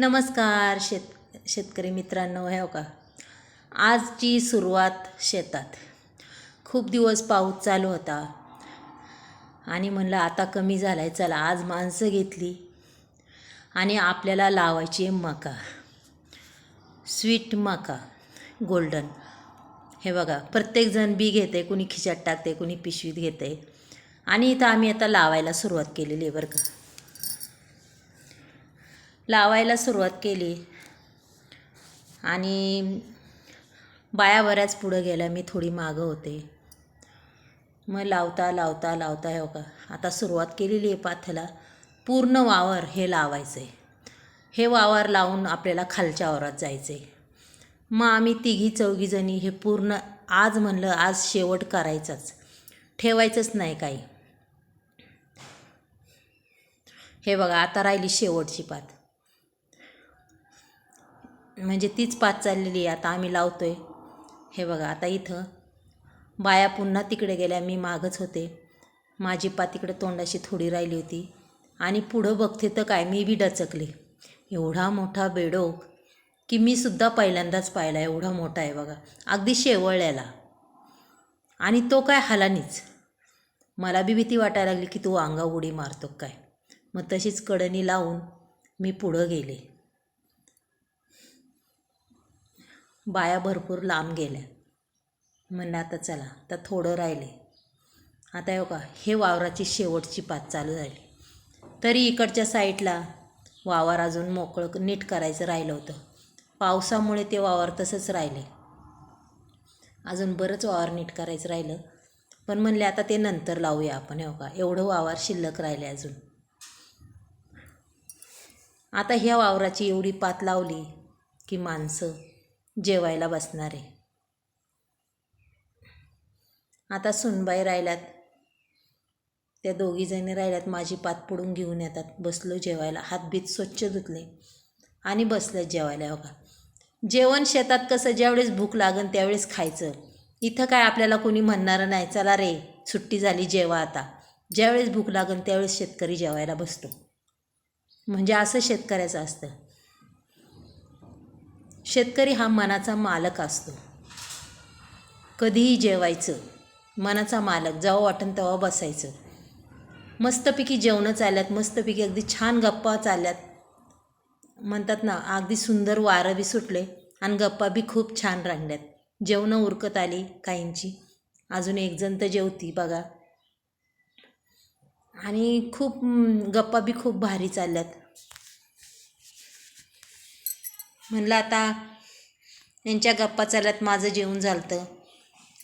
नमस्कार शेत शेतकरी मित्रांनो ह्या हो का? आजची सुरुवात शेतात. खूप दिवस पाऊस चालू होता. आणि म्हणलं आता कमी झाला आहे चला आज माणसं घेतली आणि आपल्याला लावायची आहे मका. स्वीट मका गोल्डन. हे बघा प्रत्येकजण बी घेते कुणी खिशात टाकते कुणी पिशवीत घेते. आणि इथं आम्ही आता लावायला सुरुवात केलेली आहे बरं का. लावायला सुरुवात केली. आणि बाया बऱ्याच पुढं गेल्या. मी थोडी मागं होते. मग लावता लावता लावता हो का आता सुरुवात केलेली आहे पाथ्याला. पूर्ण वावर हे लावायचं. आहे हे वावर लावून आपल्याला खालच्या वावरात जायचं. आहे मग आम्ही तिघी चौघीजणी हे पूर्ण आज म्हणलं आज शेवट करायचाच. ठेवायचंच नाही काही. हे बघा आता राहिली शेवटची पात. म्हणजे तीच पात चाललेली आहे. आता आम्ही लावतो आहे हे बघा आता इथं. बाया पुन्हा तिकडे गेल्या मी मागच होते. माझी पात तिकडे तोंडाशी थोडी राहिली होती. आणि पुढं बघते तर काय मी बी डचकले. एवढा मोठा बेडोक की मी सुद्धा पहिल्यांदाच पाहिला एवढा मोठा आहे बघा. अगदी शेवळल्याला आणि तो काय हालानीच. मला बी भीती वाटायला लागली की तू अंगा उडी मारतो काय? मग तशीच कडणी लावून मी पुढं गेले. बाया भरपूर लांब गेल्या. म्हणलं आता चला आता थोडं राहिले. आता हो का हे वावराची शेवटची पात चालू झाली. तरी इकडच्या साईडला वावर अजून मोकळं नीट करायचं राहिलं होतं. पावसामुळे ते वावर तसंच राहिले. अजून बरंच वावर नीट करायचं राहिलं. पण म्हणले आता ते नंतर लावूया आपण हो का एवढं वावर शिल्लक राहिले अजून. आता ह्या वावराची एवढी पात लावली की माणसं जेवायला बसणार आहे. आता सुनबाई राहिल्यात. त्या दोघीजणी राहिल्यात माझी पात पडून घेऊन येतात. बसलो जेवायला. हातबीत स्वच्छ धुतले. आणि बसलं जेवायला हो बघा जेवण शेतात कसं ज्यावेळेस भूक लागन त्यावेळेस खायचं. इथं काय आपल्याला कोणी म्हणणारं नाही चला रे सुट्टी झाली जेवा आता. ज्यावेळेस भूक लागन त्यावेळेस शेतकरी जेवायला बसतो. म्हणजे असं शेतकऱ्याचं असतं. शेतकरी हा मनाचा मालक असतो. कधीही जेवायचं मनाचा मालक जेव्हा वाटन तेव्हा बसायचं. मस्तपैकी जेवणं चालल्यात मस्तपैकी अगदी छान गप्पा चालल्यात. म्हणतात ना अगदी सुंदर वारं बी सुटले आणि गप्पा बी खूप छान रांगल्यात. जेवणं उरकत आली काहींची. अजून एक जण तर जेवती बघा. आणि खूप गप्पा बी खूप भारी चालल्यात. म्हणलं आता यांच्या गप्पा चालत माझं जेवण झालं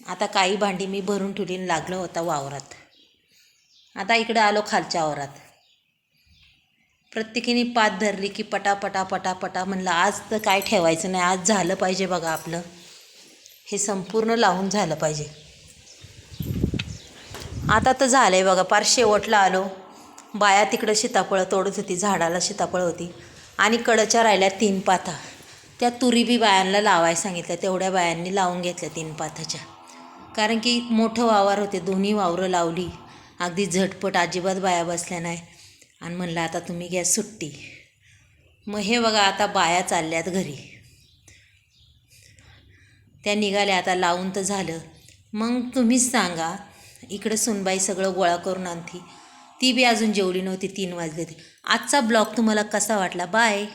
आता काही भांडी मी भरून ठेवली लागलं होता वावरात. आता इकडं आलो खालच्या वावरात. प्रत्येकीने पात धरली की पटापटा पटापटा म्हणलं आज तर काय ठेवायचं नाही आज झालं पाहिजे बघा आपलं. हे संपूर्ण लावून झालं पाहिजे. आता तर झालं आहे बघा पार शेवटला आलो. बाया तिकडं सीताफळं तोडत होती झाडाला सीताफळं होती. आणि कडच्या राहिल्या तीन पाता. त्या तुरी बी बायांना लावायला सांगितल्या तेवढ्या बायांनी लावून घेतल्या तीन पाथाच्या. कारण की मोठं वावर होते दोन्ही वावरं लावली. अगदी झटपट अजिबात बाया बसल्या नाही. आणि म्हणलं आता तुम्ही घ्या सुट्टी. मग हे बघा आता बाया चालल्यात घरी. त्या निघाल्या आता लावून तर झालं. मग तुम्हीच सांगा इकडं सुनबाई सगळं गोळा करून आणती. ती बी अजून जेवली नव्हती तीन वाजले होती. आजचा ब्लॉग तुम्हाला कसा वाटला? बाय.